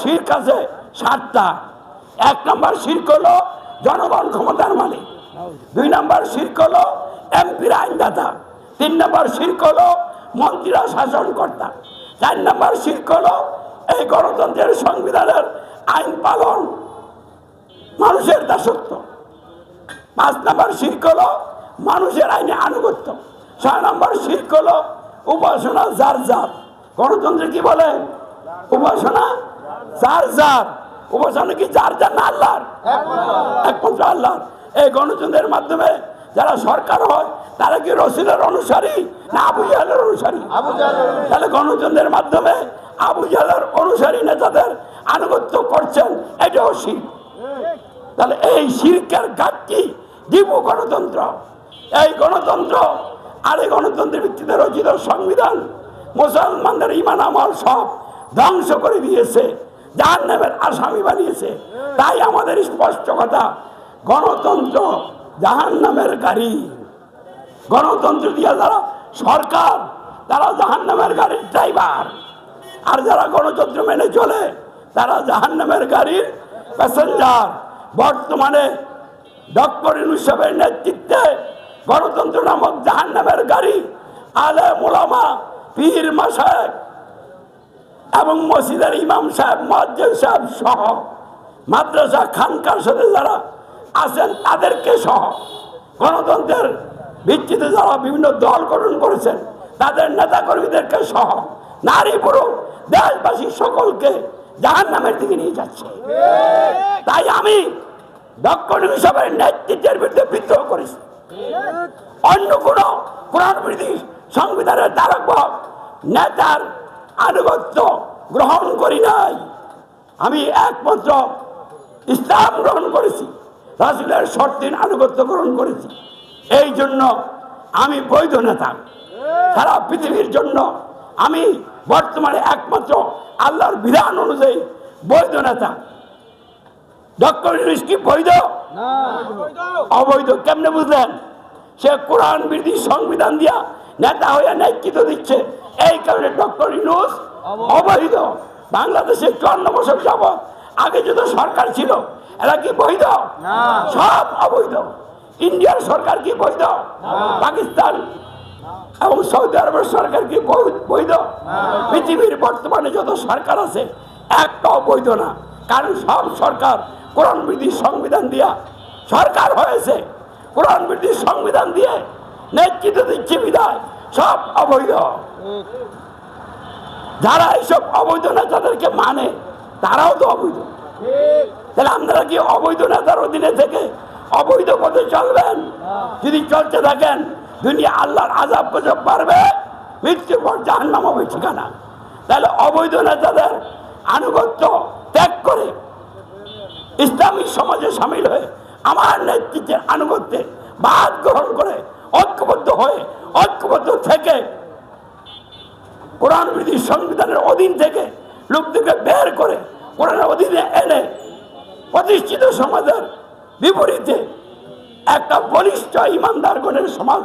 শির্ক আছে সাতটা। এক নম্বর শির্ক হলো জনগণ ক্ষমতার মালিক। দুই নম্বর শির্ক হলো এমপির আইনদাতা। তিন নম্বর শির্ক হলো মন্ত্রীরা শাসনকর্তা। চার নম্বর শির্ক হলো এই গণতন্ত্রের সংবিধানের আইন পালন মানুষের দাসত্ব। পাঁচ নম্বর শির্ক হলো মানুষের আইনে আনুগত্য। ছয় নম্বর শির্ক হলো উপাসনা যার যার। গণতন্ত্রে কি বলে? উপাসনা যার যার। উপাসনা কি যার যার না আল্লাহর? একমাত্র। আল্লাহর। এই গণতন্ত্রের মাধ্যমে যারা সরকার হয় তারা কি অনুসারী না আবু জাহেলের অনুসারী? তাহলে গণতন্ত্রের মাধ্যমে আবু জাহেলের অনুসারী নেতাদের আনুগত্য করছেন এটাও শিখ তাহলে এই শিল্পের ঘাটতি দিব গণতন্ত্র। এই গণতন্ত্র আর এই গণতন্ত্রের ভিত্তিতে রচিত সংবিধান মুসলমানদের ইমান আমল সব ধ্বংস করে দিয়েছে। যার নামের আসামি বানিয়েছে। তাই আমাদের স্পষ্ট কথা, গণতন্ত্র জাহান নামের গাড়ি। গণতন্ত্র দিয়ে যারা সরকার তারা জাহান নামের গাড়ির ড্রাইভার। আর যারা গণতন্ত্র মেনে চলে, তারা জাহান নামের গাড়ির প্যাসেঞ্জার। বর্তমানে ডক্টর ইউনুসেফের নেতৃত্বে গণতন্ত্র নামক জাহান নামের গাড়ি আলে মোলামা পীর মাসায় এবং মসজিদের ইমাম সাহেব, মসজিদ সাহেব সহ মাদ্রাসা খানকার সাথে যারা আছেন তাদেরকে সহ গণতন্ত্রের ভিত্তিতে যারা বিভিন্ন দল গঠন করেছেন, তাদের নেতা কর্মীদেরকে সহ নারী পুরুষ দেশবাসী সকলকে জাহান নামের দিকে নিয়ে যাচ্ছে। তাই আমি ডক্টর হিসাবের নেতৃত্বের বিরুদ্ধে বিদ্রোহ করেছি। অন্য কোন কোরআন বিরোধী সংবিধানের দ্বারক নেতার আনুগত্য গ্রহণ করি নাই। আমি একমাত্র ইসলাম গ্রহণ করেছি রাসুলের শর্তিন আনুগত্য গ্রহণ করেছি। এই জন্য আমি বৈধ নেতা। সারা পৃথিবীর জন্য আমি বর্তমানে একমাত্র আল্লাহর বিধান অনুযায়ী বৈধ নেতা। ডক্টর ইউনুস কি বৈধ? অবৈধ। কেমনে বুঝলেন? সে কোরআন বিরোধী সংবিধান দিয়া নেতা হইয়া নেতৃত্ব দিচ্ছে। এই কারণে ডক্টর ইউনুস অবৈধ। বাংলাদেশে চুয়ান্ন বছর যাবৎ আগে যত সরকার ছিল এরা কি বৈধ? সব অবৈধ। ইন্ডিয়ার সরকার কি বৈধ? পাকিস্তান এবং সৌদি আরবের সরকার কি বৈধ? পৃথিবীর বর্তমানে যত সরকার আছে একটাও বৈধ না। কারণ সব সরকার কোরআন বিরোধী সংবিধান দিয়া সরকার হয়েছে। কোরআন বিরোধী সংবিধান দিয়ে নেতৃত্ব দিচ্ছে বিদায় সব অবৈধ। যারা এইসব অবৈধ নেতাদেরকে মানে তারাও তো অবৈধ। তাহলে আপনারা কি অবৈধ নেতার অধীনে থেকে অবৈধ পথে চলবেন? যদি চলতে থাকেন, দুনিয়া আল্লাহর আজাব গজব পারবে মৃত্যুর পর জাহান্নাম হবে ঠিকানা। তাহলে অবৈধ নেতাদের আনুগত্য ত্যাগ করে ইসলামী সমাজে সামিল হয়ে আমার নেতৃত্বের আনুগত্যে বাদ গ্রহণ করে ঐক্যবদ্ধ হয়ে ঐক্যবদ্ধ থেকে কোরআন বিধি সংবিধানের অধীন থেকে লোকদেরকে বের করে কোরআনের অধীনে এনে প্রতিষ্ঠিত সমাজের বিপরীতে একটা বলিষ্ঠ ইমানদারগণের সমাজ